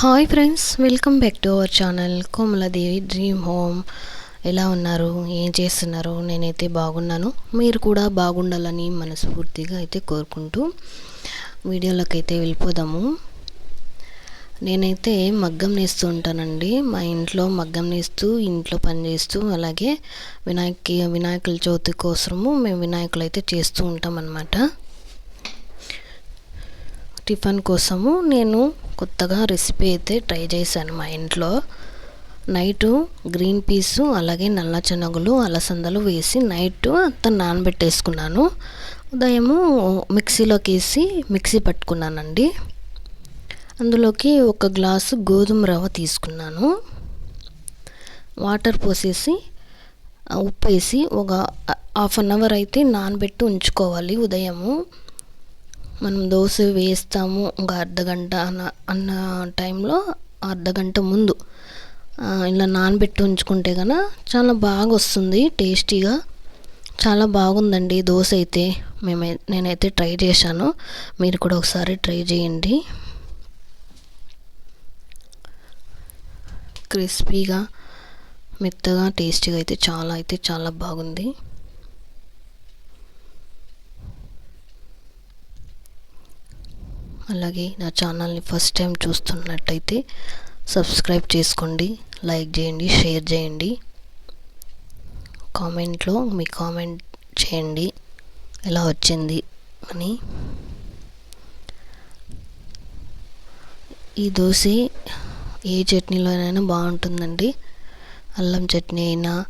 Hi friends welcome back to our channel Komaladevi dream home ఎలా ఉన్నారు? ఏం చేస్తున్నారు? నేనైతే బాగున్నాను. మీరు కూడా బాగుండాలని మనస్ఫూర్తిగా అయితే కోరుకుంటూ వీడియోలోకి అయితే వెళ్ళిపోదాము. నేనైతే మగ్గం నేస్తూ ఉంటానండి. మా ఇంట్లో మగ్గం నేస్తూ ఇంట్లో పని చేస్తూ అలాగే వినాయక వినాయకుల చవితి కోసము మేము వినాయకులు అయితే చేస్తూ ఉంటామన్నమాట. టిఫిన్ కోసము నేను కొత్తగా రెసిపీ అయితే ట్రై చేశాను మా ఇంట్లో. నైటు గ్రీన్ పీసు అలాగే నల్ల శనగలు అలసందలు వేసి నైట్ అంతా నానబెట్టేసుకున్నాను. ఉదయము మిక్సీలోకి వేసి మిక్సీ పట్టుకున్నానండి. అందులోకి ఒక గ్లాసు గోధుమ రవ్వ తీసుకున్నాను. వాటర్ పోసేసి ఉప్పు వేసి ఒక హాఫ్ అన్ అవర్ అయితే నానబెట్టి ఉంచుకోవాలి ఉదయము. మనం దోశ వేస్తాము ఒక అర్ధగంట అన్న అన్న టైంలో అర్ధగంట ముందు. ఇలా నానబెట్టి ఉంచుకుంటే కనుక చాలా బాగా వస్తుంది టేస్టీగా. చాలా బాగుందండి దోశ అయితే. మేమై నేనైతే ట్రై చేశాను. మీరు కూడా ఒకసారి ట్రై చేయండి. క్రిస్పీగా మెత్తగా టేస్టీగా అయితే చాలా అయితే చాలా బాగుంది. అలాగే నా ఛానల్ని ఫస్ట్ టైం చూస్తున్నట్టయితే సబ్స్క్రైబ్ చేసుకోండి లైక్ చేయండి షేర్ చేయండి. కామెంట్లో మీ కామెంట్ చేయండి ఎలా వచ్చింది అని. ఈ దోశ ఏ చట్నీలోనైనా బాగుంటుందండి. అల్లం చట్నీ అయినా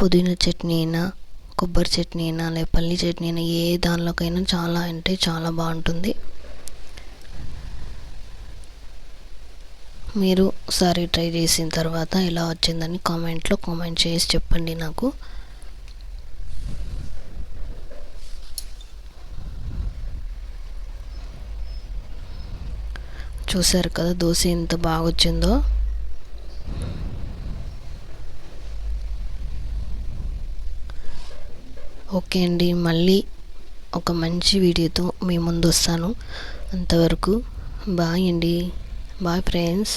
పుదీనా చట్నీ అయినా కొబ్బరి చట్నీ అయినా లేక పల్లి చట్నీ అయినా ఏ దానిలోకైనా చాలా అంటే చాలా బాగుంటుంది. మీరు ఒకసారి ట్రై చేసిన తర్వాత ఎలా వచ్చిందని కామెంట్లో కామెంట్ చేసి చెప్పండి నాకు. చూసారు కదా దోశ ఎంత బాగా వచ్చిందో ఓకే అండి మళ్ళీ ఒక మంచి వీడియోతో మీ ముందు వస్తాను. అంతవరకు బాయ్ అండి. Bye friends